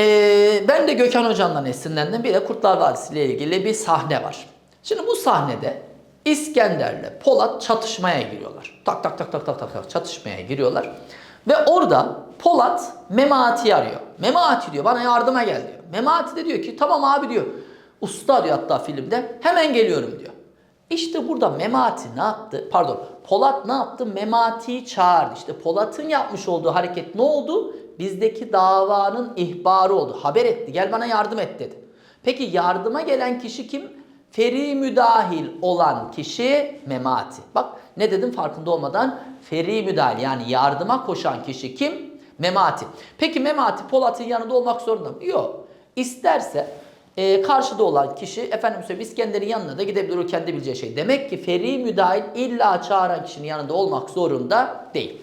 Ee, ben de Gökhan Hocam'dan esinlendim. Bir de Kurtlar Vadisi ile ilgili bir sahne var. Şimdi bu sahnede İskender'le Polat çatışmaya giriyorlar. Tak tak tak tak tak tak tak çatışmaya giriyorlar. Ve orada Polat Memati'yi arıyor. Memati diyor bana yardıma gel diyor. Memati de diyor ki tamam abi diyor. Usta diyor hatta filmde hemen geliyorum diyor. İşte burada Memati ne yaptı? Pardon Polat ne yaptı? Memati'yi çağırdı. İşte Polat'ın yapmış olduğu hareket ne oldu? Bizdeki davanın ihbarı oldu. Haber etti. Gel bana yardım et dedi. Peki yardıma gelen kişi kim? Feri müdahil olan kişi Memati. Bak ne dedim farkında olmadan? Feri müdahil yani yardıma koşan kişi kim? Memati. Peki Memati Polat'ın yanında olmak zorunda mı? Yok. İsterse e, karşıda olan kişi efendim söyleyeyim İskender'in yanına da gidebilir o kendi bileceği şey. Demek ki feri müdahil illa çağıran kişinin yanında olmak zorunda değil.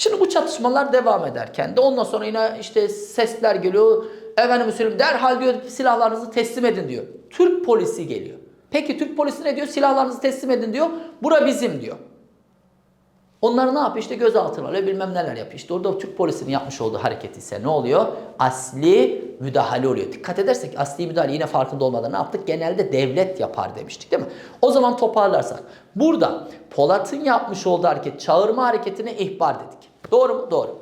Şimdi bu çatışmalar devam ederken de ondan sonra yine işte sesler geliyor. Efendim söyleyeyim derhal diyor silahlarınızı teslim edin diyor. Türk polisi geliyor. Peki Türk polisi ne diyor? Silahlarınızı teslim edin diyor. Bura bizim diyor. Onlar ne yapıyor? İşte gözaltına alıyor bilmem neler yapıyor. İşte orada Türk polisinin yapmış olduğu hareket ise ne oluyor? Asli müdahale oluyor. Dikkat edersek asli müdahale yine farkında olmadan ne yaptık? Genelde devlet yapar demiştik değil mi? O zaman toparlarsak. Burada Polat'ın yapmış olduğu hareket çağırma hareketine ihbar dedik. Doğru mu? Doğru.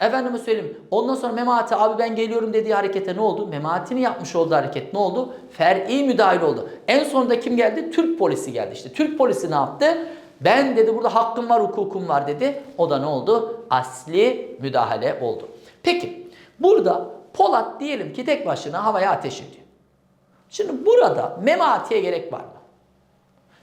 Efendime söyleyeyim. Ondan sonra Memati abi ben geliyorum dediği harekete ne oldu? Memati'nin yapmış olduğu hareket ne oldu? Fer'i müdahale oldu. En sonunda kim geldi? Türk polisi geldi. İşte Türk polisi ne yaptı? Ben dedi burada hakkım var, hukukum var dedi. O da ne oldu? Asli müdahale oldu. Peki burada Polat diyelim ki tek başına havaya ateş ediyor. Şimdi burada Memati'ye gerek var mı?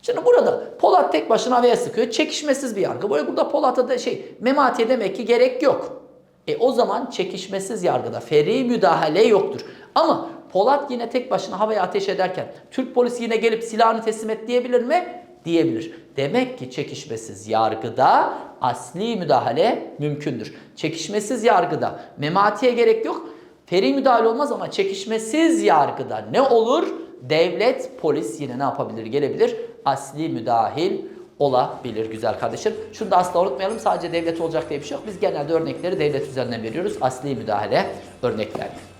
Şimdi burada Polat tek başına havaya sıkıyor. Çekişmesiz bir yargı. Böyle burada Polat'a da şey Memati'ye demek ki gerek yok. E o zaman çekişmesiz yargıda feri müdahale yoktur. Ama Polat yine tek başına havaya ateş ederken Türk polisi yine gelip silahını teslim et diyebilir mi? Diyebilir. Demek ki çekişmesiz yargıda asli müdahale mümkündür. Çekişmesiz yargıda mematiye gerek yok. Feri müdahale olmaz ama çekişmesiz yargıda ne olur? Devlet, polis yine ne yapabilir? Gelebilir. Asli müdahil olabilir güzel kardeşim. Şunu da asla unutmayalım. Sadece devlet olacak diye bir şey yok. Biz genelde örnekleri devlet üzerinden veriyoruz. Asli müdahale örneklerini.